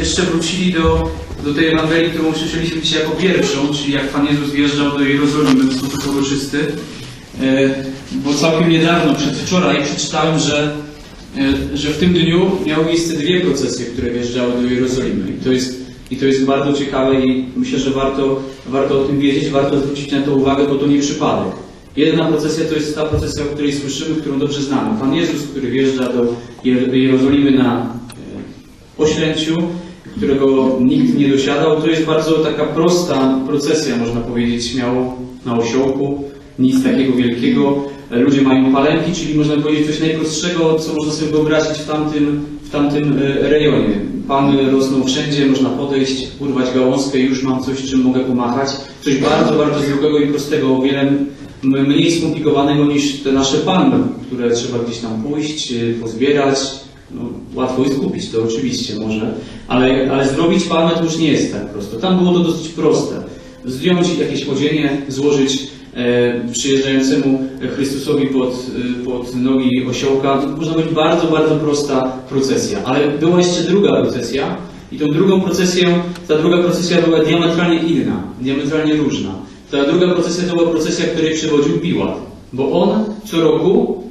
jeszcze wrócili do, do tej Ewangelii, którą usłyszeliśmy dzisiaj jako pierwszą, czyli jak Pan Jezus wjeżdżał do Jerozolimy w sposób uroczysty. E, Bo całkiem niedawno, przedwczoraj, przeczytałem, że, e, że w tym dniu miały miejsce dwie procesje, które wjeżdżały do Jerozolimy. I to jest, i to jest bardzo ciekawe i myślę, że warto, warto o tym wiedzieć, warto zwrócić na to uwagę, bo to nie przypadek. Jedna procesja to jest ta procesja, o której słyszymy, którą dobrze znamy. Pan Jezus, który wjeżdża do Jer- Jerozolimy na e, oślęciu, którego nikt nie dosiadał. To jest bardzo taka prosta procesja, można powiedzieć, śmiało na osiołku. Nic takiego wielkiego. Ludzie mają palemki, czyli można powiedzieć coś najprostszego, co można sobie wyobrazić w tamtym, w tamtym e, rejonie. Palmy rosną wszędzie, można podejść, urwać gałązkę i już mam coś, czym mogę pomachać. Coś bardzo, bardzo zwykłego i prostego, o wiele mniej skomplikowanego niż te nasze palmy, które trzeba gdzieś tam pójść, e, pozbierać, no, łatwo jest kupić, to oczywiście może, ale, ale zrobić palmę to już nie jest tak prosto. Tam było to dosyć proste. Zdjąć jakieś odzienie, złożyć e, przyjeżdżającemu Chrystusowi pod, e, pod nogi osiołka. To można być bardzo, bardzo prosta procesja. Ale była jeszcze druga procesja i tą drugą procesję, ta druga procesja była diametralnie inna, diametralnie różna. Ta druga procesja to była procesja, której przewodził Piłat, bo on co roku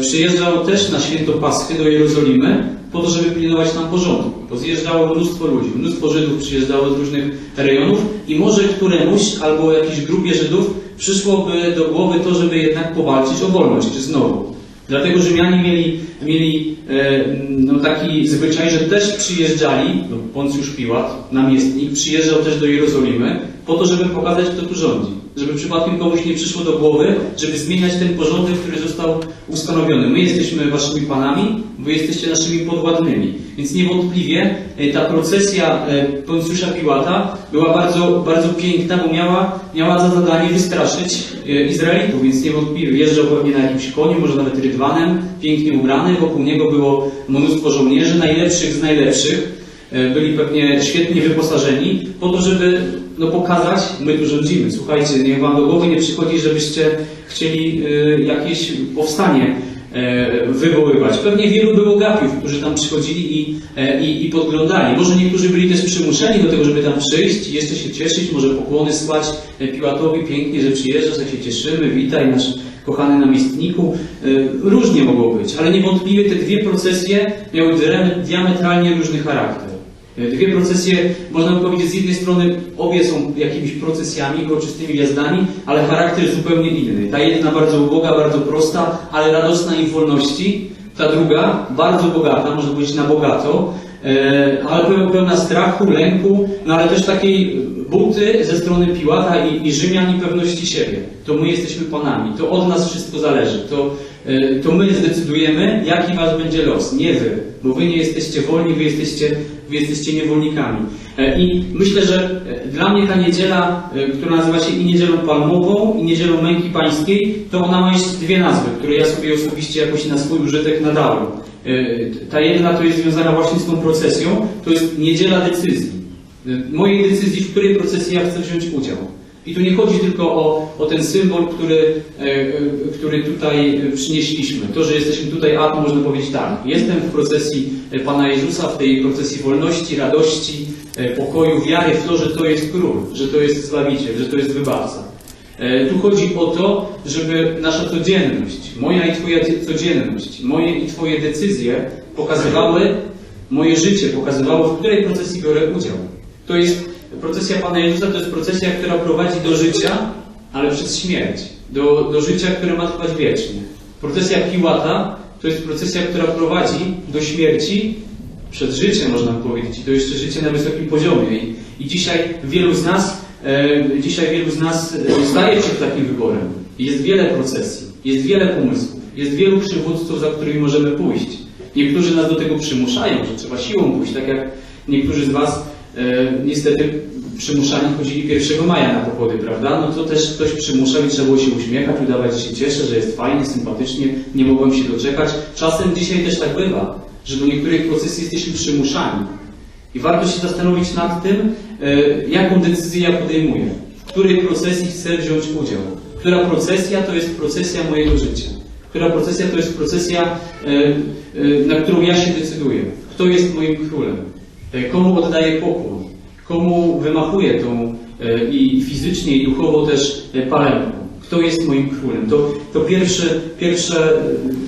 Przyjeżdżał też na święto Paschy do Jerozolimy po to, żeby pilnować tam porządku. Bo zjeżdżało mnóstwo ludzi, mnóstwo Żydów przyjeżdżało z różnych rejonów i może któremuś albo jakiejś grupie Żydów przyszłoby do głowy to, żeby jednak powalczyć o wolność, znowu. Dlatego Rzymianie mieli, mieli e, no, taki zwyczaj, że też przyjeżdżali, no, Poncjusz Piłat, namiestnik, przyjeżdżał też do Jerozolimy po to, żeby pokazać, kto tu rządzi. Żeby przypadkiem komuś nie przyszło do głowy, żeby zmieniać ten porządek, który został ustanowiony. My jesteśmy waszymi panami, wy jesteście naszymi podwładnymi. Więc niewątpliwie e, ta procesja e, Poncjusza Piłata była bardzo, bardzo piękna, bo miała, miała za zadanie wystraszyć e, Izraelitów, więc niewątpliwie wjeżdżał pewnie na jakimś koniu, może nawet rydwanem, pięknie ubrany, wokół niego było mnóstwo żołnierzy, najlepszych z najlepszych. Byli pewnie świetnie wyposażeni, po to, żeby no, pokazać, my tu rządzimy. Słuchajcie, niech wam do głowy nie przychodzi, żebyście chcieli e, jakieś powstanie e, wywoływać. Pewnie wielu było gapiów, którzy tam przychodzili i, e, i, i podglądali. Może niektórzy byli też przymuszeni do tego, żeby tam przyjść i jeszcze się cieszyć, może pokłony słać e, Piłatowi pięknie, że przyjeżdżasz, jak się cieszymy, witaj nasz kochany namiestniku. Różnie mogło być, ale niewątpliwie te dwie procesje miały diame- diametralnie różny charakter. E, Dwie procesje, można by powiedzieć, z jednej strony obie są jakimiś procesjami, uroczystymi wjazdami, ale charakter zupełnie inny. Ta jedna bardzo uboga, bardzo prosta, ale radosna i w wolności. Ta druga, bardzo bogata, można powiedzieć na bogato, e, ale peł- pełna strachu, lęku, no ale też takiej bunty ze strony Piłata i, i Rzymian i pewności siebie. To my jesteśmy panami, to od nas wszystko zależy. To, e, to my zdecydujemy, jaki was będzie los, nie wy, bo wy nie jesteście wolni, wy jesteście, wy jesteście niewolnikami. E, I myślę, że e, dla mnie ta niedziela, e, która nazywa się i niedzielą palmową, i niedzielą męki pańskiej, to ona ma jeszcze dwie nazwy, które ja sobie osobiście jakoś na swój użytek nadałem. Ta jedna to jest związana właśnie z tą procesją, to jest niedziela decyzji. Mojej decyzji, w której procesji ja chcę wziąć udział. I tu nie chodzi tylko o, o ten symbol, który, e, e, który tutaj e, przynieśliśmy. To, że jesteśmy tutaj, a to można powiedzieć tak. Jestem w procesji Pana Jezusa, w tej procesji wolności, radości, pokoju, wiary w to, że to jest król, że to jest zbawiciel, że to jest wybawca. Tu chodzi o to, żeby nasza codzienność, moja i Twoja codzienność, moje i Twoje decyzje pokazywały moje życie, pokazywało, w której procesji biorę udział. To jest procesja Pana Jezusa, to jest procesja, która prowadzi do życia, ale przez śmierć. Do, do życia, które ma trwać wiecznie. Procesja Piłata to jest procesja, która prowadzi do śmierci przed życiem, można powiedzieć, i to jeszcze życie na wysokim poziomie. I, i dzisiaj wielu z nas, e, dzisiaj wielu z nas e, staje przed takim wyborem. Jest wiele procesji, jest wiele pomysłów, jest wielu przywódców, za którymi możemy pójść. Niektórzy nas do tego przymuszają, że trzeba siłą pójść, tak jak niektórzy z Was niestety przymuszani chodzili 1 maja na pochody, prawda? No to też ktoś przymuszał i trzeba było się uśmiechać, udawać, że się cieszę, że jest fajnie, sympatycznie, nie mogłem się doczekać. Czasem dzisiaj też tak bywa, że do niektórych procesji jesteśmy przymuszani. I warto się zastanowić nad tym, e, jaką decyzję ja podejmuję, w której procesji chcę wziąć udział. Która procesja to jest procesja mojego życia. Która procesja to jest procesja, e, e, na którą ja się decyduję. Kto jest moim królem. E, Komu oddaję pokłon? Komu wymachuję tą e, i fizycznie, i duchowo też e, palemką? Kto jest moim królem? To, to pierwszy, pierwsze,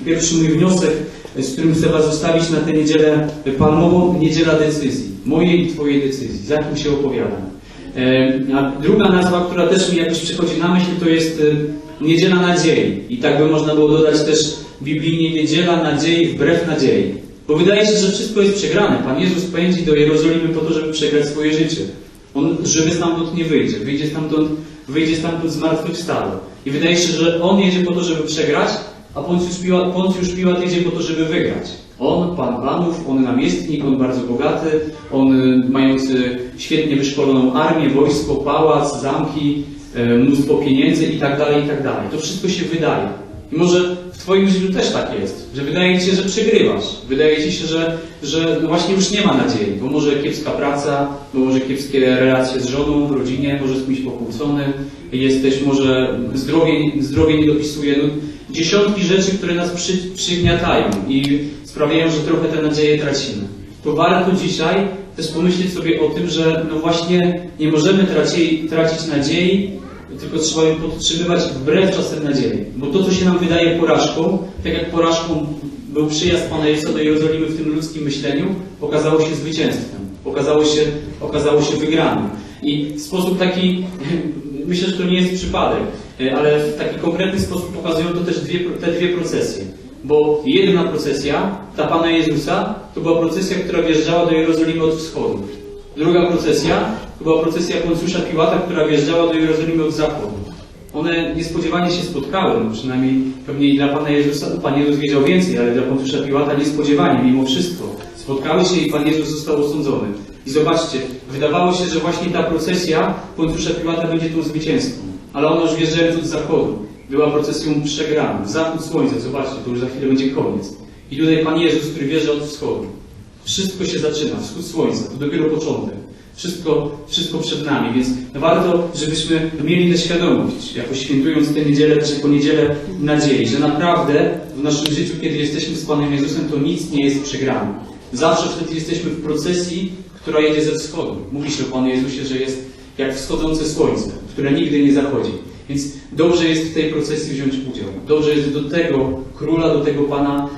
pierwszy mój wniosek, z którym chcę Was zostawić na tę niedzielę palmową, niedziela decyzji. Mojej i Twojej decyzji. Za kim się opowiadam. A druga nazwa, która też mi jakoś przychodzi na myśl, to jest Niedziela Nadziei. I tak by można było dodać też biblijnie Niedziela Nadziei wbrew nadziei. Bo wydaje się, że wszystko jest przegrane. Pan Jezus pędzi do Jerozolimy po to, żeby przegrać swoje życie. On żywy stamtąd nie wyjdzie. Wyjdzie stamtąd, wyjdzie stamtąd zmartwychwstały. I wydaje się, że on jedzie po to, żeby przegrać, a Poncjusz Piłat, Poncjusz Piłat jedzie po to, żeby wygrać. On, pan panów, on namiestnik, on bardzo bogaty, on y, mający świetnie wyszkoloną armię, wojsko, pałac, zamki, e, mnóstwo pieniędzy i tak dalej, i tak. To wszystko się wydaje. I może w Twoim życiu też tak jest, że wydaje Ci się, że przegrywasz. Wydaje Ci się, że, że właśnie już nie ma nadziei, bo może kiepska praca, bo może kiepskie relacje z żoną, w rodzinie, może z kimś pokłócony, jesteś, może zdrowie, zdrowie nie dopisuje. No, dziesiątki rzeczy, które nas przy, przygniatają i sprawiają, że trochę tę nadzieję tracimy. To warto dzisiaj też pomyśleć sobie o tym, że no właśnie nie możemy traci, tracić nadziei, tylko trzeba ją podtrzymywać wbrew czasem nadziei. Bo to, co się nam wydaje porażką, tak jak porażką był przyjazd Pana Jezusa do Jerozolimy w tym ludzkim myśleniu, okazało się zwycięstwem, okazało się, okazało się wygranym. I w sposób taki, myślę, że to nie jest przypadek, e, ale w taki konkretny sposób pokazują to też dwie, te dwie procesje. Bo jedna procesja, ta Pana Jezusa, to była procesja, która wjeżdżała do Jerozolimy od wschodu. Druga procesja to była procesja Poncjusza Piłata, która wjeżdżała do Jerozolimy od zachodu. One niespodziewanie się spotkały, no przynajmniej pewnie dla Pana Jezusa, Pan Jezus wiedział więcej, ale dla Poncjusza Piłata niespodziewanie, mimo wszystko. Spotkały się i Pan Jezus został osądzony. I zobaczcie, wydawało się, że właśnie ta procesja Poncjusza Piłata będzie tą zwycięską. Ale ona już wjeżdżając od zachodu, była procesją przegraną. Zachód słońca, zobaczcie, to już za chwilę będzie koniec. I tutaj Pan Jezus, który wjeżdża od wschodu. Wszystko się zaczyna, wschód słońca, to dopiero początek. Wszystko, wszystko przed nami, więc warto, żebyśmy mieli tę świadomość, jako świętując tę niedzielę, też jako niedzielę nadziei, że naprawdę w naszym życiu, kiedy jesteśmy z Panem Jezusem, to nic nie jest przegrane. Zawsze wtedy jesteśmy w procesji, która jedzie ze wschodu. Mówi się o Panu Jezusie, że jest jak wschodzące słońce, które nigdy nie zachodzi. Więc dobrze jest w tej procesji wziąć udział. Dobrze jest do tego króla, do tego Pana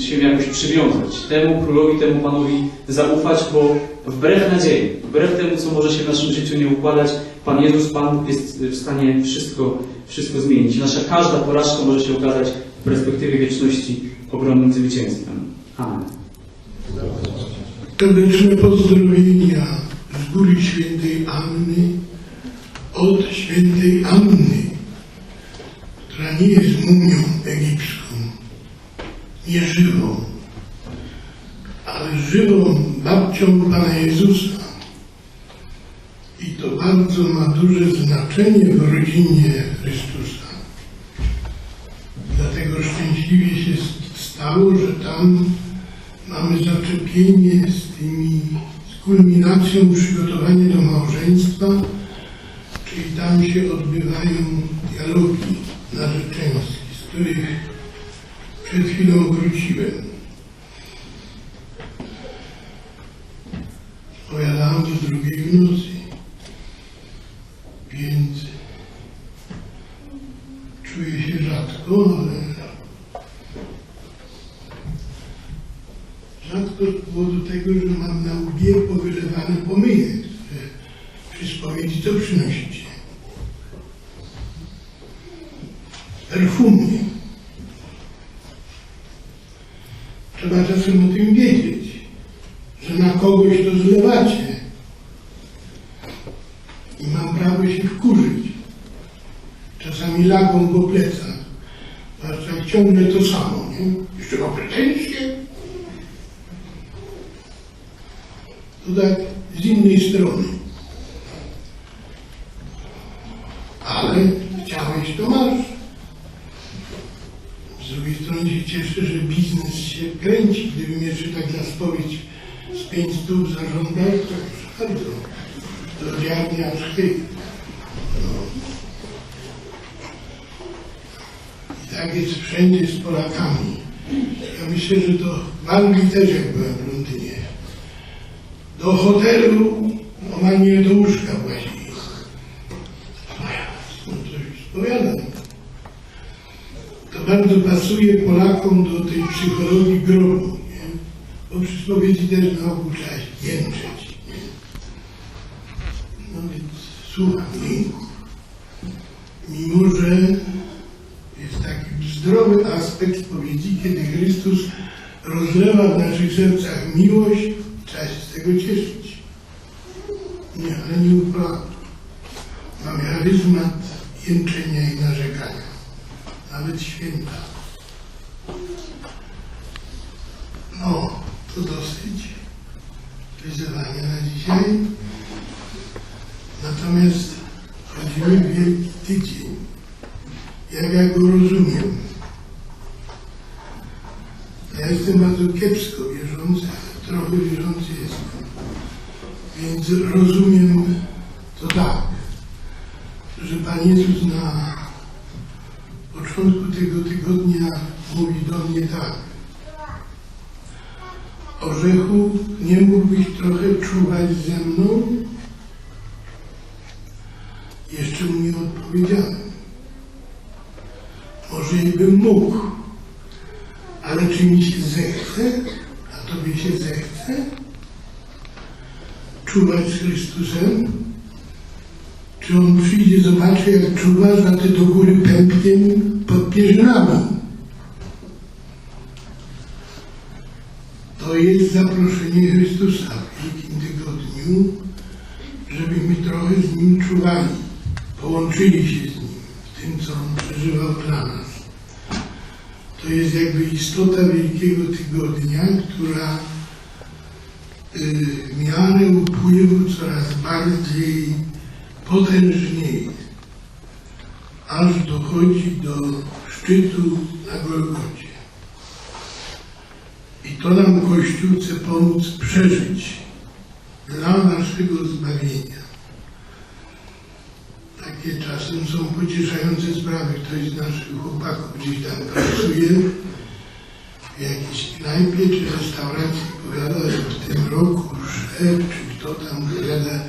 się jakoś przywiązać. Temu królowi, temu Panowi zaufać, bo wbrew nadziei, wbrew temu, co może się w naszym życiu nie układać, Pan Jezus, Pan jest w stanie wszystko, wszystko zmienić. Nasza każda porażka może się okazać w perspektywie wieczności ogromnym zwycięstwem. Amen. Serdeczne pozdrowienia z góry świętej Anny od świętej Anny, która nie jest mumią egipską, nie żywą, ale żywą babcią Pana Jezusa. I to bardzo ma duże znaczenie w rodzinie Chrystusa. Dlatego szczęśliwie się stało, że tam mamy zaczepienie z tymi, z kulminacją przygotowania do małżeństwa, czyli tam się odbywają dialogi narzeczeńskie, z których chwilą wróciłem. Powiadałem do drugiej w nocy, więc czuję się rzadko, ale Rzadko z powodu tego, że mam na łbie powylewane pomyje, które przy spowiedzi co przynosicie? Perfumy. Trzeba czasem o tym wiedzieć, że na kogoś to zlewacie. I mam prawo się wkurzyć. Czasami lagą po plecach. Zwłaszcza jak ciągle to samo, nie? Jeszcze ma pretensje. to tak z innej strony. Ale chciałeś, to masz. Z drugiej strony się cieszę, że biznes się kręci. Gdybym jeszcze tak za spowiedź z pięć stów zażądał, to już bardzo. To dziarnie aż chy. No. I tak jest wszędzie z Polakami. Ja myślę, że to w Anglii też jak byłem w Londynie do hotelu, no nie do łóżka właściwie. No coś spowiadam. To bardzo pasuje Polakom do tej psychologii grobu, nie? Bo przy spowiedzi też na ogół trzeba jęczeć, nie? No więc słucham mimo, że aspekt spowiedzi, kiedy Chrystus rozlewa w naszych sercach miłość, trzeba się z tego cieszyć. Nie, ale nie uprawa. Mamy charyzmat jęczenia i narzekania. Nawet święta. No, to dosyć wyzwania na dzisiaj. Natomiast chodzimy w Wielki Tydzień. Jak ja go rozumiem? Ja jestem bardzo kiepsko wierzący, ale trochę wierzący jestem. Więc rozumiem to tak, że Pan Jezus na początku tego tygodnia mówi do mnie tak. Orzechu, nie mógłbyś trochę czuwać ze mną? Jeszcze mu nie odpowiedziałem. Może i bym mógł, ale czy mi się zechce, a tobie się zechce? Czuwać z Chrystusem? Czy on przyjdzie, zobaczy jak czuwasz, a ty do góry pępkiem pod pierzynami? To jest zaproszenie Chrystusa w Wielkim Tygodniu, żebyśmy trochę z Nim czuwali, połączyli się z Nim w tym, co On przeżywał dla nas. To jest jakby istota Wielkiego Tygodnia, która y, w miarę upływu coraz bardziej potężniej, aż dochodzi do szczytu na Golgocie. I to nam Kościół chce pomóc przeżyć dla naszego zbawienia. Takie czasem są pocieszające sprawy. Ktoś z naszych chłopaków gdzieś tam pracuje w jakiejś knajpie czy restauracji powiada, że w tym roku szef czy kto tam powiada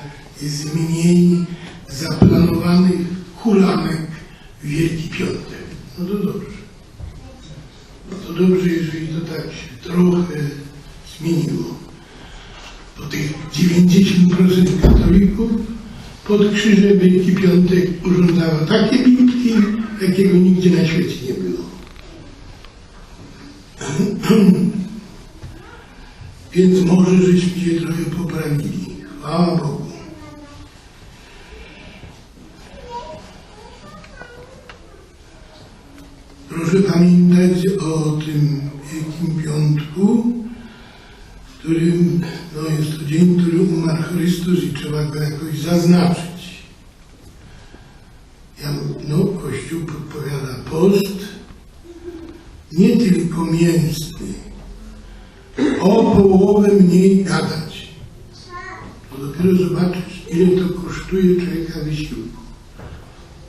jest mniej zaplanowanych hulanek Wielki Piątek. No to dobrze. No to dobrze, jeżeli to tak się trochę zmieniło. Bo tych 90% katolików pod krzyżem Wielki Piątek urządzało takie bitki, jakiego nigdzie na świecie nie było. Więc może żeśmy się trochę poprawili. Chwała Bogu. Proszę pamiętać o tym Wielkim Piątku, w którym no, jest to dzień, w którym umarł Chrystus i trzeba jakoś zaznaczyć. Ja, no, Kościół podpowiada post, nie tylko mięsny, o połowę mniej gadać. To dopiero zobaczysz, ile to kosztuje człowieka wysiłku.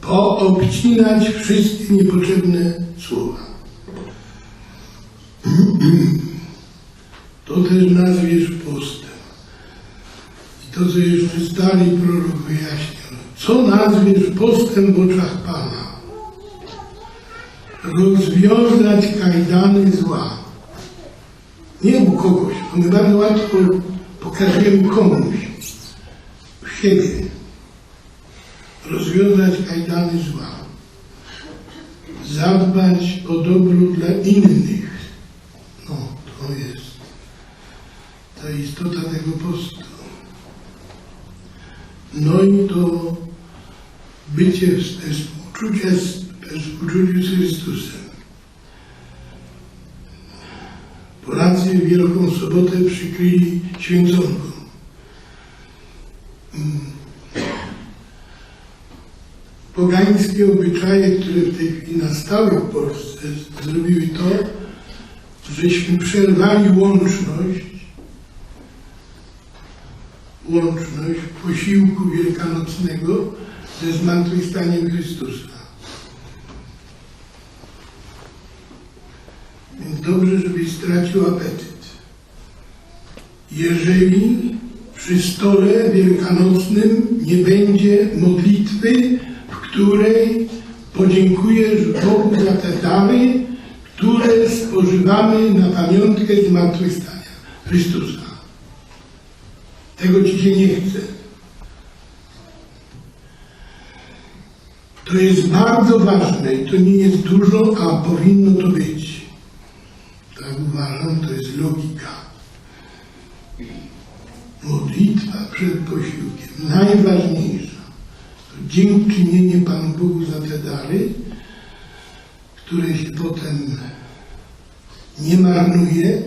Poobcinać wszystkie niepotrzebne słowa. To też nazwiesz postem. To, jeszcze stary prorok wyjaśniał. Co nazwiesz postem w oczach Pana? Rozwiązać kajdany zła. Nie u kogoś, bo my bardzo łatwo pokażemy komuś. Siebie. Rozwiązać kajdany zła. Zadbać o dobro dla innych. No, to jest ta istota tego postu. No i to bycie w we współczuciu z, Chrystusem. Polacy Wielką Sobotę przykryli święconką. Pogańskie obyczaje, które w tej chwili nastały w Polsce, zrobiły to, żeśmy przerwali łączność, łączność posiłku wielkanocnego ze zmartwychwstaniem Chrystusa. Więc dobrze, żebyś stracił apetyt. Jeżeli przy stole wielkanocnym nie będzie modlitwy, w której podziękujesz Bogu za te dary, które spożywamy na pamiątkę zmartwychwstania Chrystusa. Tego ci się nie chce. To jest bardzo ważne i to nie jest dużo, a powinno to być. Tak uważam, to jest logika. Modlitwa przed posiłkiem, najważniejsza. To dziękczynienie Panu Bogu za te dary, które się potem nie marnuje,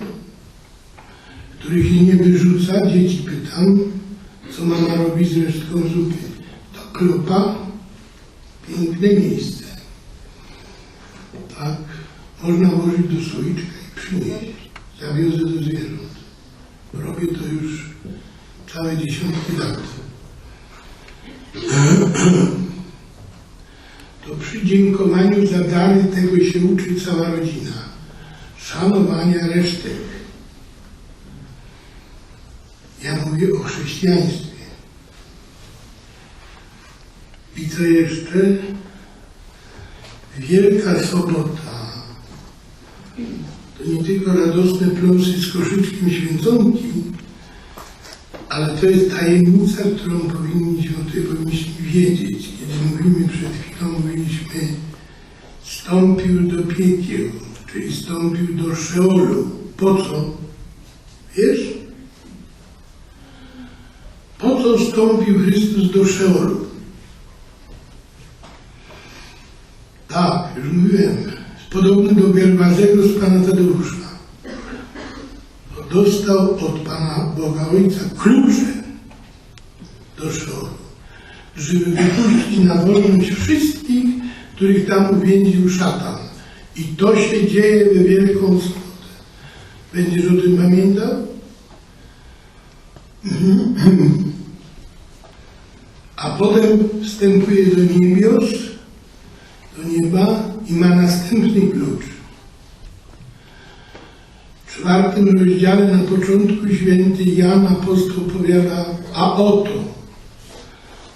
których się nie wyrzuca. Dzieci pytam, co mama robi z resztką zupy. To kropa, piękne miejsce. Tak, można włożyć do słoiczka i przynieść. Zawiozę do zwierząt. Robię to już całe dziesiątki lat. To przy dziękowaniu za dary tego się uczy cała rodzina. Szanowania resztek. Ja mówię o chrześcijaństwie. I co jeszcze? Wielka Sobota. To nie tylko radosne pląsy z koszyczkiem święconki, ale to jest tajemnica, którą powinniśmy, o której powinniśmy wiedzieć. Kiedy mówimy przed chwilą, mówiliśmy stąpił do piekieł, czyli stąpił do Szeolu. Po co? Wiesz? Po co stąpił Chrystus do Szeolu? Tak, już mówiłem. Podobny do Gerwazego z Pana Tadeusza. Bo dostał od Pana Boga Ojca klucze do Szeolu, żeby wypuścić na wolność wszystkich, których tam uwięził szatan. I to się dzieje we Wielką Sobotę. Będziesz o tym pamiętał? A potem wstępuje do niebios, do nieba i ma następny klucz. W czwartym rozdziale na początku święty Jan apostoł powiada, a oto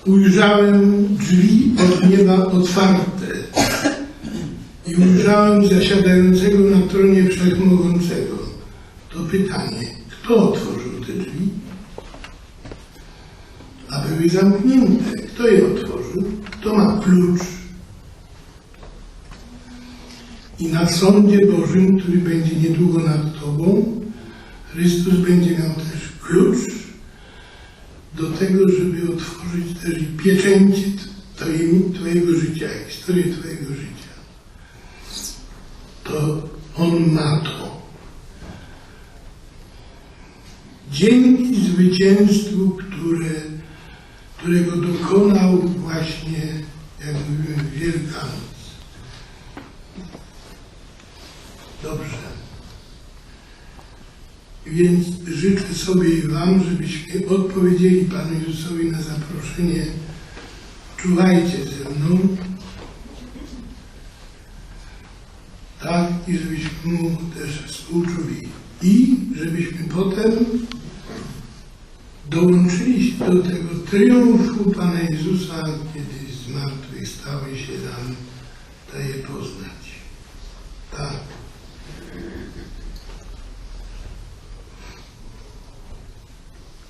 ujrzałem drzwi od nieba otwarte i ujrzałem zasiadającego na tronie wszechmogącego. To pytanie, kto otworzył te drzwi? A były zamknięte. Kto je otworzył? Kto ma klucz? I na sądzie Bożym, który będzie niedługo nad Tobą, Chrystus będzie miał też klucz do tego, żeby otworzyć też i pieczęcie Twojego, życia, historię Twojego życia. To On ma to. Dzięki zwycięstwu, które, którego dokonał właśnie, jak mówiłem, Wielkanoc. Dobrze. Więc życzę sobie i Wam, żebyśmy odpowiedzieli Panu Jezusowi na zaproszenie. Czuwajcie ze mną. Tak, i żebyśmy Mu też współczuli. I żebyśmy potem dołączyli się do tego triumfu Pana Jezusa, kiedy zmartwychwstały się nam daje poznać. Tak.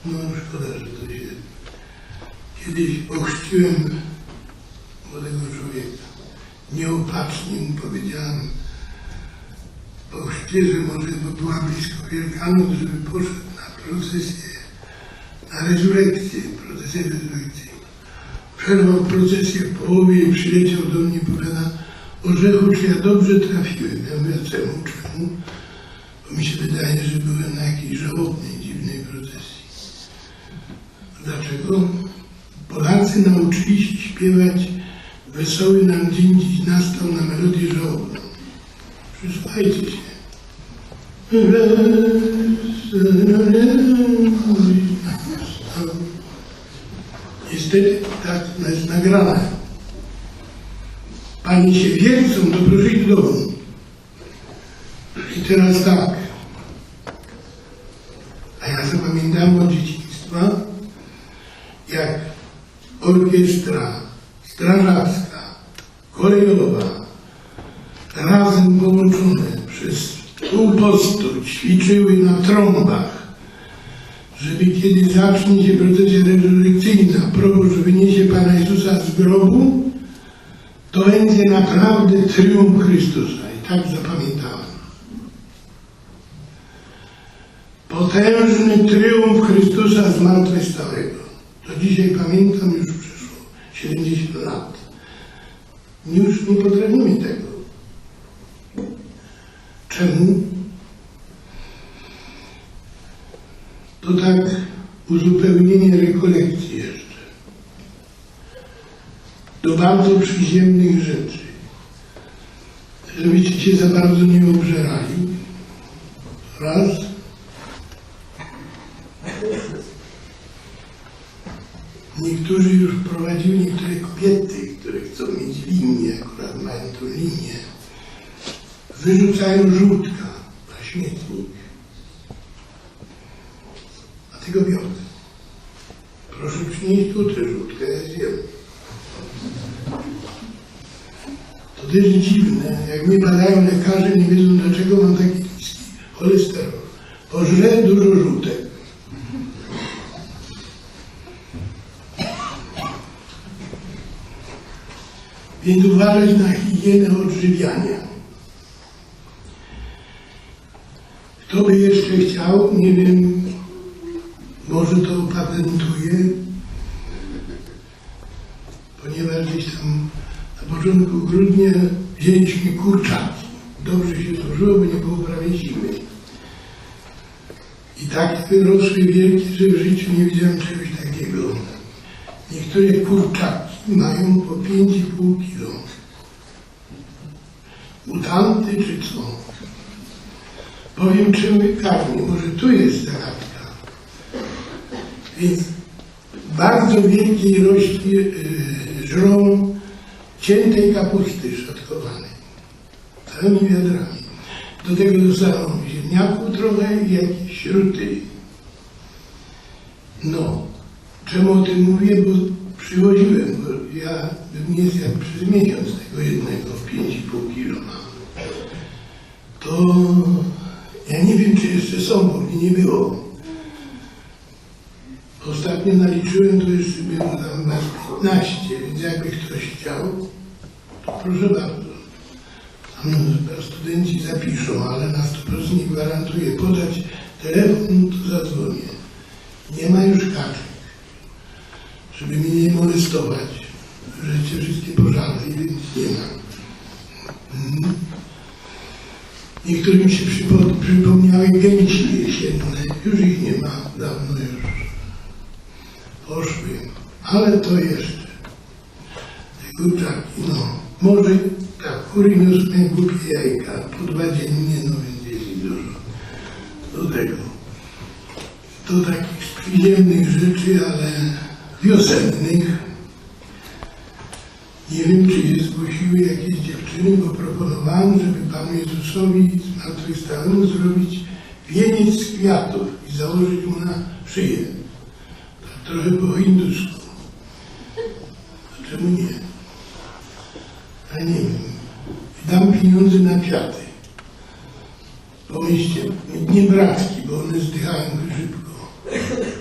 No szkoda, że to się... Kiedyś ochrzciłem młodego człowieka. Nieopatrznie mu powiedziałem po chrzcie, że może bo była blisko Wielkanoc, żeby poszedł na procesję, na rezurekcję, procesję rezurekcyjną. Przerwał procesję w połowie i przyleciał do mnie i powiada Orzechu, czy ja dobrze trafiłem? Ja mówię, czemu, czemu? Bo mi się wydaje, że byłem na jakiejś żałobnej, dziwnej procesji. Dlaczego? Polacy nauczyli się śpiewać Wesoły nam dzień dziś nastał na melodię żałobną. Przysłuchajcie się. Niestety tak jest nagrane. Panie się wiercą, to proszę iść do domu. I teraz tak. A ja zapamiętałem od dzieciństwa, orkiestra strażacka, kolejowa, razem połączone przez półpostór ćwiczyły na trąbach, żeby kiedy zacznie się procesja rezurekcyjna, proboszcz wyniesie Pana Jezusa z grobu, to będzie naprawdę triumf Chrystusa. I tak zapamiętałem. Potężny triumf Chrystusa zmartwychwstałego. To dzisiaj pamiętam, już przeszło 70 lat. Już nie potrafimy tego. Czemu? To tak uzupełnienie rekolekcji jeszcze. Do bardzo przyziemnych rzeczy. Żebyście się za bardzo nie obżerali. Raz. Niektórzy już wprowadzili niektóre kobiety, które chcą mieć linię, akurat mają tą linię. Wyrzucają żółtka na śmietnik. A tego biorę. Proszę przynieść tu tę żółtkę, ja zjem. To też dziwne, jak mnie badają lekarze, nie wiedzą dlaczego mam taki niski cholesterol. Pożrę dużo żółtek. Więc uważać na higienę odżywiania. Kto by jeszcze chciał, nie wiem, może to opatentuje, ponieważ gdzieś tam na początku grudnia wzięliśmy kurczaki. Dobrze się złożyło, bo nie było prawie zimy. I tak wyrosły wielkie, że w życiu nie widziałem czegoś takiego. Niektóre kurczaki mają po 5,5 kilo. Mutanty czy co? Powiem czym karmię. Może tu jest zagadka. Więc bardzo wielkiej ilości yy, żrą ciętej kapusty szatkowanej. Całymi wiadrami. Do tego dostaną ziemniaków trochę i jakieś śruty. No, czemu o tym mówię? Bo przywoziłem, bo ja bym nie zjadł przez miesiąc tego jednego w 5,5 kilo mam. To ja nie wiem, czy jeszcze są, bo mnie nie było. Ostatnio naliczyłem, to było tam nas 15, więc jakby ktoś chciał, to proszę bardzo. Tam studenci zapiszą, ale na 100% nie gwarantuję. Podać telefon, to zadzwonię. Nie ma już kaczek, żeby mnie nie molestować. Żeście wszystkie pożarli, więc nie ma. Mhm. Niektórym się przypo- przypomniały gęsi jesienne. Już ich nie ma, dawno już poszły. Ale to jeszcze. Te kurczaki, no. Może tak, kury niosą głupie jajka, po dwa dziennie, no więc jest dużo. Do tego. Do takich przyjemnych rzeczy, ale wiosennych. Nie wiem, czy się zgłosiły jakieś dziewczyny, bo proponowałem, żeby Panu Jezusowi zmartwychwstałemu zrobić wieniec z kwiatów i założyć mu na szyję. Tak trochę po hindusku. A czemu nie? A nie wiem. Dam pieniądze na kwiaty. Pomyślcie, nie bratki, bo one zdychają szybko.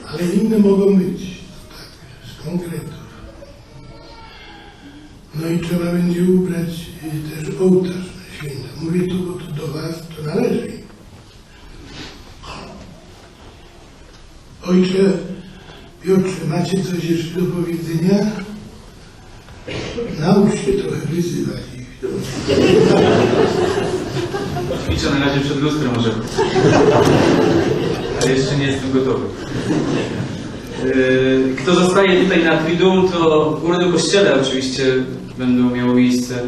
Ale inne mogą być. Tak, z konkretów. No i trzeba będzie ubrać y, też ołtarz na święta. Mówię to, bo to do Was to należy. Ojcze Piotrze, macie coś jeszcze do powiedzenia? Naucz się trochę wyzywać ich. Ćwiczę na razie przed lustrem może. Ale jeszcze nie jestem gotowy. Yy, Kto zostaje tutaj na Triduum, to w górę do kościele oczywiście będą miało miejsce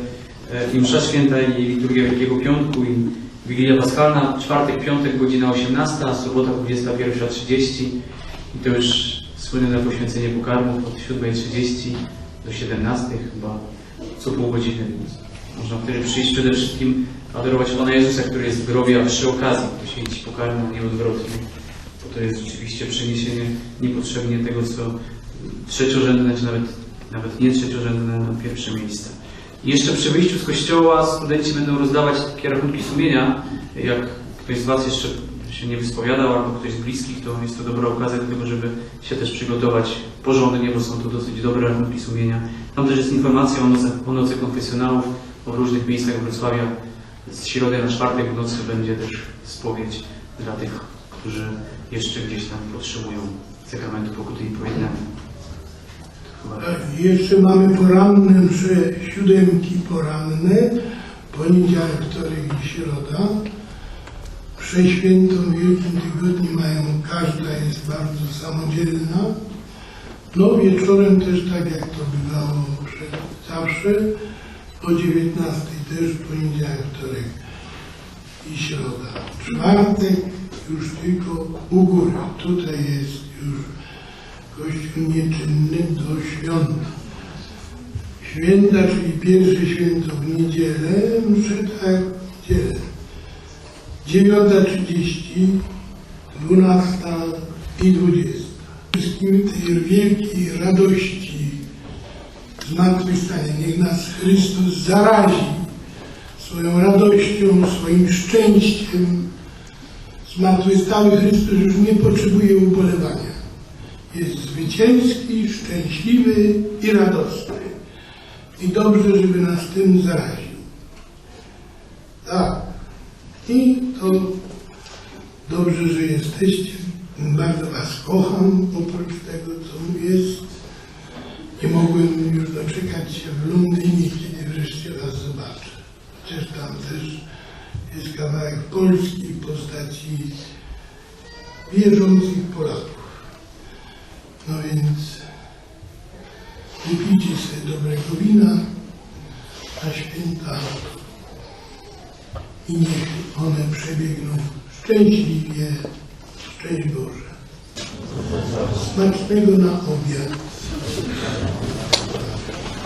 e, i msza święta, i liturgia Wielkiego Piątku, i Wigilia Paschalna, czwartek, piątek, godzina 18, a sobota 21.30 i to już słynne poświęcenie pokarmów od 7.30 do 17.00 chyba co pół godziny, więc można wtedy przyjść przede wszystkim adorować Pana Jezusa, który jest w grobie, a przy okazji poświęcić nie odwrotnie. Bo to jest rzeczywiście przeniesienie niepotrzebnie tego, co trzeciorzędne, czy nawet nawet nie trzeciorzędne na pierwsze miejsce. Jeszcze przy wyjściu z kościoła studenci będą rozdawać takie rachunki sumienia. Jak ktoś z Was jeszcze się nie wyspowiadał, albo ktoś z bliskich, to jest to dobra okazja do tego, żeby się też przygotować porządnie, bo są to dosyć dobre rachunki sumienia. Tam też jest informacja o nocy, o nocy konfesjonałów w różnych miejscach Wrocławia. Z środy na czwartek w nocy będzie też spowiedź dla tych, którzy jeszcze gdzieś tam potrzebują sakramentu pokuty i pojednania. Tak, jeszcze mamy poranne msze, siódemki poranne, poniedziałek, wtorek i środa. Mszę świętą w Wielkim Tygodniu mają, każda jest bardzo samodzielna. No wieczorem też tak jak to bywało zawsze, o 19 też poniedziałek, wtorek i środa. Czwartek już tylko u góry. Tutaj jest już Kościół nieczynny do świąt. Święta, czyli pierwsze święto w niedzielę, mszę tak w niedzielę. 9.30, 12 i 20. Wszystkim tej wielkiej radości zmartwychwstania. Niech nas Chrystus zarazi swoją radością, swoim szczęściem. Zmartwychwstały Chrystus już nie potrzebuje ubolewania jest zwycięski, szczęśliwy i radosny. I dobrze, żeby nas tym zaraził. Tak. I to dobrze, że jesteście. Bardzo Was kocham, oprócz tego, co jest. Nie mogłem już doczekać się w Londynie, kiedy wreszcie Was zobaczę. Chociaż tam też jest kawałek Polski w postaci wierzących Polaków. No więc wypijcie sobie dobrego wina na święta i niech one przebiegną szczęśliwie, szczęść Boże. Smacznego na obiad.